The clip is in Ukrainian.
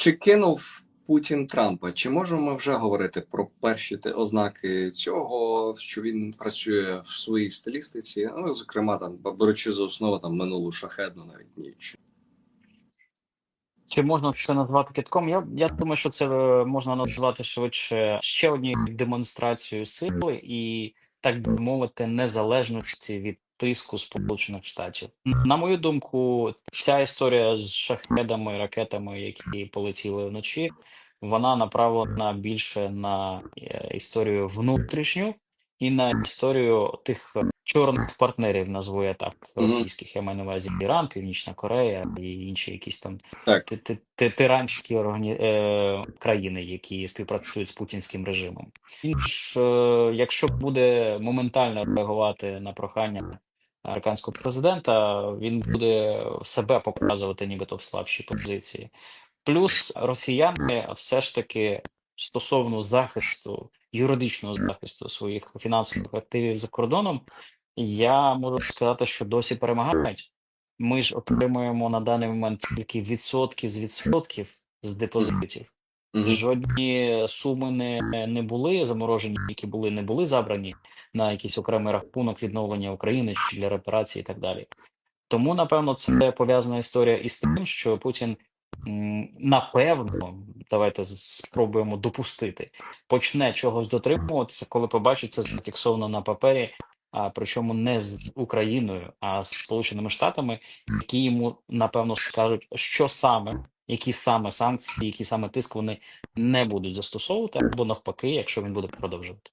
Чи кинув Путін Трампа? Чи можемо ми вже говорити про перші ознаки цього, що він працює в своїй стилістиці? Ну, зокрема, там беручи за основу там минулу шахедну навіть ніч. Чи можна це назвати китком? Я, я думаю, що це е, можна назвати швидше ще однією демонстрацією сили і, так би мовити, незалежності від тиску Сполучених Штатів. На мою думку, ця історія з шахедами, ракетами, які полетіли вночі, вона направлена більше на е, історію внутрішню і на історію тих чорних партнерів, назву я так, російських. Я маю на увазі Іран, Північна Корея і інші якісь там Так, ти- ти- ти- тиранські органі... е, країни, які співпрацюють з путінським режимом. Він ж, е, якщо буде моментально реагувати на прохання американського президента, він буде себе показувати нібито в слабшій позиції. Плюс росіяни все ж таки стосовно захисту, юридичного захисту своїх фінансових активів за кордоном, я можу сказати, що досі перемагають. Ми ж отримуємо на даний момент тільки відсотки з відсотків з депозитів. Жодні суми не, не були заморожені, які були, не були забрані на якийсь окремий рахунок відновлення України чи для репарації і так далі. Тому, напевно, це пов'язана історія із тим, що Путін напевно, давайте спробуємо допустити, почне чогось дотримуватися, коли побачить це зафіксовано на папері, а причому не з Україною, а з Сполученими Штатами, які йому напевно скажуть, що саме, які саме санкції, які саме тиск вони не будуть застосовувати, або навпаки, якщо він буде продовжувати.